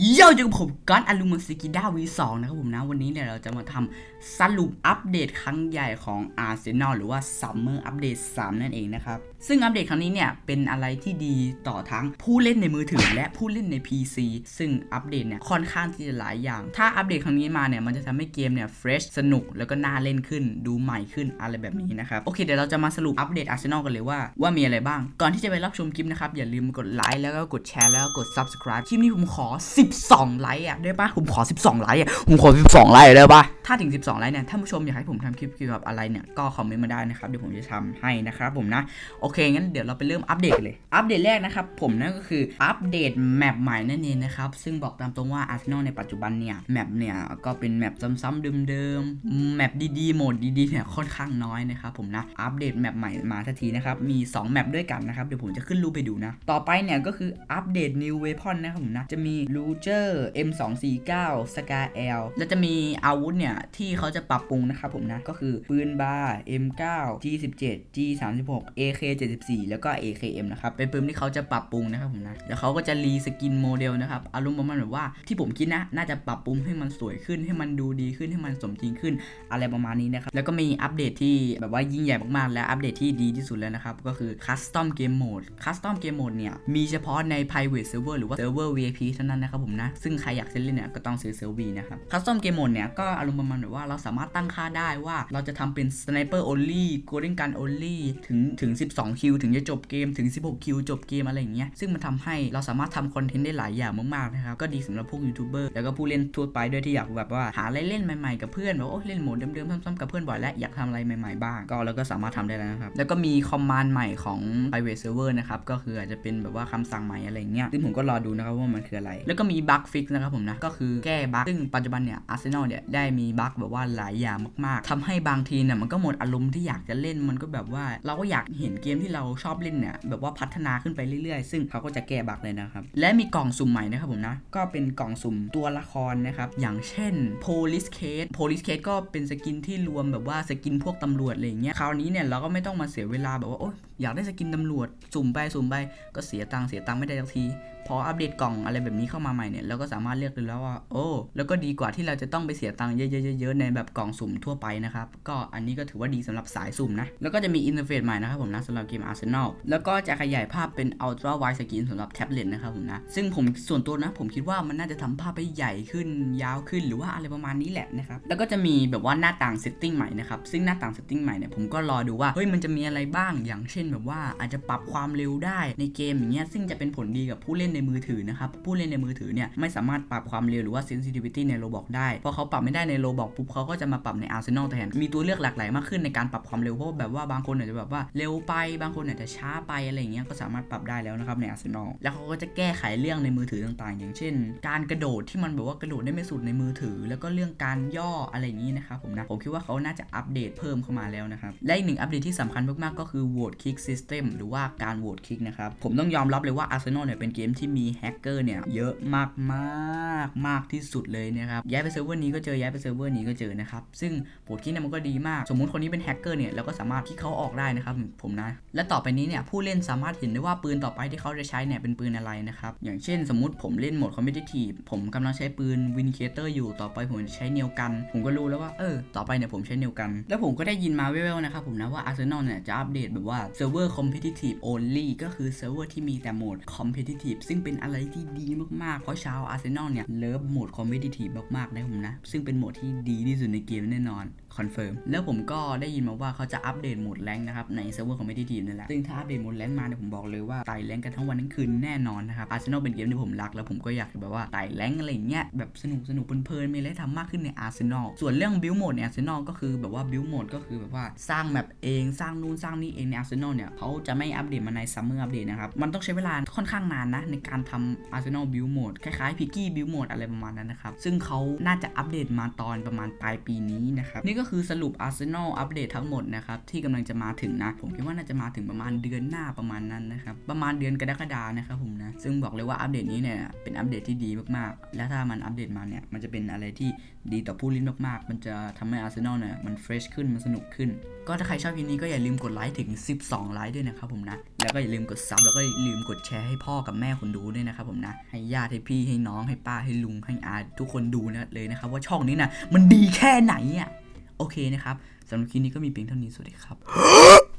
เย้าเจอกับผมก้อนอลูมัสกิด้าวีสองนะครับผมนะ วันนี้เนี่ยเราจะมาทำสรุปอัปเดตครั้งใหญ่ของอาร์เซนอลหรือว่าซัมเมอร์อัปเดต3นั่นเองนะครับ ซึ่งอัปเดตครั้งนี้เนี่ย เป็นอะไรที่ดีต่อทั้งผู้เล่นในมือถือและผู้เล่นใน PC ซึ่งอัปเดตเนี่ย ค่อนข้างที่จะหลายอย่าง ถ้าอัปเดตครั้งนี้มาเนี่ย มันจะทำให้เกมเนี่ยเฟรชสนุกแล้วก็น่าเล่นขึ้นดูใหม่ขึ้นอะไรแบบนี้นะครับโอเคเดี๋ยวเราจะมาสรุปอัปเดตอาร์เซนอลกันเลยว่าว่ามีอะไรบ้างก่อนที่จะไปรับชมคลิปนะครับอย่าลืมกดไลค์แล้วก็กดแชร์แล้วก็กด subscribe คลิปนี้ผมขอ12 ไลค์อะได้ปะผมขอ 12 ไลค์อะผมขอ 12 ไลค์ได้ปะถ้าถึง 12 ไลค์เนี่ยท่านผู้ชมอยากให้ผมทำคลิปเกี่ยวกับอะไรเนี่ยก็คอมเมนต์มาได้นะครับเดี๋ยวผมจะทำให้นะครับผมนะโอเคงั้นเดี๋ยวเราไปเริ่มอัปเดตกันเลยอัปเดตแรกนะครับผมนั่นก็คืออัปเดตแมปใหม่นั่นเองนะครับซึ่งบอกตามตรงว่าอาร์เซนอลในปัจจุบันเนี่ยแมปเนี่ยก็เป็นแมปซ้ำๆเดิมๆแมปดีๆโหมดดีๆเนี่ยค่อนข้างน้อยนะครับผมนะอัปเดตแมปใหม่มาทันทีนะครับมี 2 แมปด้วยกันนะครับเดี๋ยวผมจะขึ้นรูปไปดูนะต่อไปเนี่ยก็คืออัปเดต New Weapon นะครับผมนะจะมี Luger M249 Scar L แล้วจะมีอาวุธเนี่ย ที่เขาจะปรับปรุงนะครับผมนะ ก็คือปืนบาร์ M9 G17 G36 AK74 แล้วก็ AKM นะครับ เป็นปืนที่เขาจะปรับปรุงนะครับผมนะแล้วเขาก็จะรีสกินโมเดลนะครับอารมณ์ประมาณแบบว่าที่ผมคิดนะน่าจะปรับปรุงให้มันสวยขึ้นให้มันดูดีขึ้นให้มันสมจริงขึ้นอะไรประมาณนี้นะครับแล้วก็มีอัปเดตที่แบบว่ายิ่งใหญ่มากๆ และอัปเดตที่ดีที่สุดแล้วนะครับก็คือ Custom Game Mode Custom Game Mode เนี่ยมีเฉพาะใน private server หรือว่า server VIP เท่านั้นนะครับผมนะ ซึ่งใครอยากจะเล่นเนี่ยก็ต้องซื้อ server V นะครับ Custom Game Mode เนี่ยก็อารมณ์ประมาณแบบว่าเราสามารถตั้งค่าได้ว่าเราจะทำเป็น Sniper Only Golden Gun Only ถึงถึง 12 คิว ถึงจะจบเกมถึง 16 คิว จบเกมอะไรอย่างเงี้ยซึ่งมันทำให้เราสามารถทำคอนเทนต์ได้หลายอย่างมากๆนะครับก็ดีสำหรับพวกยูทูบเบอร์แล้วก็ผู้เล่นทั่วไปด้วยที่อยากแบบว่าหาอะไรเล่นใหม่ๆกับเพื่อนแบบว่าโอ้เล่นโหมดเดิมๆซ้ำๆกับเพื่อนบ่อยและอยากทำอะไรใหม่ๆบ้างก็เราก็สามารถทำได้แล้วนะครับแล้วก็มีคอมมานด์ใหม่ของ private server นะครับก็คืออาจจะเป็นแบบว่าคำสั่งใหม่อะไรเงี้ยซึ่งผมก็รอดูนะครับว่ามันคืออะไร แล้วก็มีีบั๊กฟิกนะครับผมนะ ก็คือแก้บั๊กซึ่งปัจจุบันเนี่ยอาร์เซนอลเนี่ยได้มีบั๊กแบบว่าหลายอย่างมากๆทำให้บางทีเนี่ยมันก็หมดอารมณ์ที่อยากจะเล่นมันก็แบบว่าเราก็อยากเห็นเกมที่เราชอบเล่นเนี่ยแบบว่าพัฒนาขึ้นไปเรื่อยๆ ซึ่งเขาก็จะแก้บั๊กเลยนะครับ และมีกล่องสุ่มใหม่นะครับผมนะ ก็เป็นกล่องสุ่มตัวละครนะครับ อย่างเช่น police case police case ก็เป็นสกินที่รวมแบบว่าสกินพวกตำรวจอะไรอย่างเงี้ย คราวนี้เนี่ยเราก็ไม่ต้องมาเสียเวลาแบบว่าโอ๊ย อยากได้สกินตำรวจสุ่มไปสุ่มไปก็เสียตังค์เสียตังค์ไม่ได้สักที พออัปเดตกล่องอะไรแบบนี้เข้ามาใหม่เนี่ยเราก็สามารถเลือกได้แล้วว่าโอ้แล้วก็ดีกว่าที่เราจะต้องไปเสียตังค์เยอะๆๆในแบบกล่องสุ่มทั่วไปนะครับก็อันนี้ก็ถือว่าดีสำหรับสายสุ่มนะแล้วก็จะมีอินเทอร์เฟซใหม่นะครับผมนะสำหรับเกม Arsenal แล้วก็จะขยายภาพเป็น Ultra Wide Screen สำหรับแท็บเล็ตนะครับผมนะซึ่งผมส่วนตัวนะ ผมคิดว่ามันน่าจะทำภาพให้ใหญ่ขึ้นยาวขึ้นหรือว่าอะไรประมาณนี้แหละนะครับแล้วก็จะมีแบบว่าหน้าต่างเซตติ้งใหม่นะครับซึ่งหน้าต่างเซตติ้งใหม่เนี่ยผมก็รอดูว่าเฮ้ยมันจะมีอะไรบ้างอย่างเช่นแบบว่าอาจจะปรับความเร็วได้ในเกมอย่างเงี้ยซึ่งจะเป็นผลดีกับผู้เล่นในมือถือนะครับผู้เล่นในมือถือเนี่ยไม่สามารถปรับความเร็วหรือว่า sensitivity ในโรบอกได้เพราะเขาปรับไม่ได้ในโรบอกปุ๊บเขาก็จะมาปรับใน Arsenal แทนมีตัวเลือกหลากหลายมากขึ้นในการปรับความเร็วเพราะแบบว่าบางคนอาจจะแบบว่าเร็วไปบางคนอาจจะช้าไปอะไรเงี้ยก็สามารถปรับได้แล้วนะครับใน Arsenal แล้วเขาก็จะแก้ไขเรื่องในมือถือต่างๆ อย่างเช่น การกระโดดที่มันแบบว่ากระโดดได้ไม่สุดในมือถือ แล้วก็เรื่องการย่ออะไรอย่างงี้นะครับผมนะผมคิดว่าเขาน่าจะอัปเดตเพิ่มเข้ามาแล้วนะครับและอีกหนึ่งอัปเดตที่สำคัญมากๆก็คือ vote kick system หรือว่าการโหวตคิกนะครับ ผมต้องยอมรับเลยว่า Arsenal เนี่ยเป็นเกมที่มีแฮกเกอร์เนี่ยเยอะมากมากมากที่สุดเลยนะครับย้ายไปเซิร์ฟเวอร์นี้ก็เจอย้ายไปเซิร์ฟเวอร์นี้ก็เจอนะครับซึ่งโหวตคิกเนี่ยมันก็ดีมาก สมมุติคนนี้เป็นแฮกเกอร์เนี่ยเราก็สามารถคิกเขาออกได้นะครับผมนะ และต่อไปนี้เนี่ยผู้เล่นสามารถเห็นได้ว่าปืนต่อไปที่เขาจะใช้เนี่ยเป็นปืนอะไรนะครับอย่างเช่น สมมติผมเล่นโหมดคอมเพตทีฟผมกำลังใช้ปืนวินเคเตอร์อยู่ต่อไปผมจะใช้เนลกัน ผมก็รู้แล้วว่าเออต่อไปเนี่ยผมใช้เนลกัน แล้วผมก็ได้ยินมาแว่วๆนะครับผมนะว่า Arsenal เนี่ยจะอัปเดตแบบว่าเซิร์ฟเวอร์ competitive only ก็คือเซิร์ฟเวอร์ที่มีแต่โหมดคอมเพ t i ิทีฟซึ่งเป็นอะไรที่ดีมากๆ เพราะชาว Arsenal เนี่ยเลิฟโหมดคอมเพ t i ิทีฟมากๆนะผมนะ ซึ่งเป็นโหมดที่ดีที่สุดในเกมแน่นอน คอนเฟิร์มแล้วผมก็ได้ยินมาว่าเขาจะอัปเดตโหมดแรงนะครับ ในเซิร์ฟเวอร์ competitive นั่นแหละ ซึ่งถ้าอัปเดตโหมดแรงมาเนี่ยผมบอกเลยว่าไต่แรงกันทั้งวันทั้งคืนแน่นอนนะครับ Arsenal เป็นเกมที่ผมรัก แล้วผมก็อยากแบบว่าไต่แรงอะไรอย่างเงี้ยแบบสนุกสนุกเพลินๆมีอะไรทำมากขึ้นใน Arsenal ส่วนเรื่อง build mode ใน Arsenal ก็คือแบบว่า build mode ก็คือแบบว่าสร้างแมปเองสร้างนู่นสร้างนี่เองใน Arsenal เนี่ยเขาจะไม่อัปเดตมาใน Summer Update นะครับมันต้องใช้เวลาค่อนข้างนานนะในการทำ Arsenal build mode คล้ายๆ Piggy build mode อะไรประมาณนั้นนะครับซึ่งเขาน่าจะอัปเดตมาตอนประมาณปลายปีนี้นะครับนี่ก็ก็คือสรุปอาร์เซนอลอัปเดตทั้งหมดนะครับที่กำลังจะมาถึงนะ ผมคิดว่าน่าจะมาถึงประมาณเดือนหน้าประมาณนั้นนะครับประมาณเดือนกรกฎานะครับผมนะซึ่งบอกเลยว่าอัปเดตนี้เนี่ยเป็นอัปเดตที่ดีมากๆ และถ้ามันอัปเดตมาเนี่ยมันจะเป็นอะไรที่ดีต่อผู้เล่นมากๆ มันจะทำให้อาร์เซนอลเนี่ยมันเฟรชขึ้นมันสนุกขึ้น ก็ถ้าใครชอบคลิปนี้ก็อย่าลืมกดไลค์ถึง 12 ไลค์ด้วยนะครับผมนะแล้วก็อย่าลืมกดซับแล้วก็อย่าลืมกดแชร์ให้พ่อกับแม่คนดูด้วยนะครับผมนะให้ญาติให้พี่ให้น้องให้ป้าให้ลุงให้อาทุกคนดูนะเลยนะครับว่าช่องนี้นะมันดีแค่ไหนอะ โอเคนะครับสำหรับคลิปนี้ก็มีเพียงเท่านี้สวัสดีครับ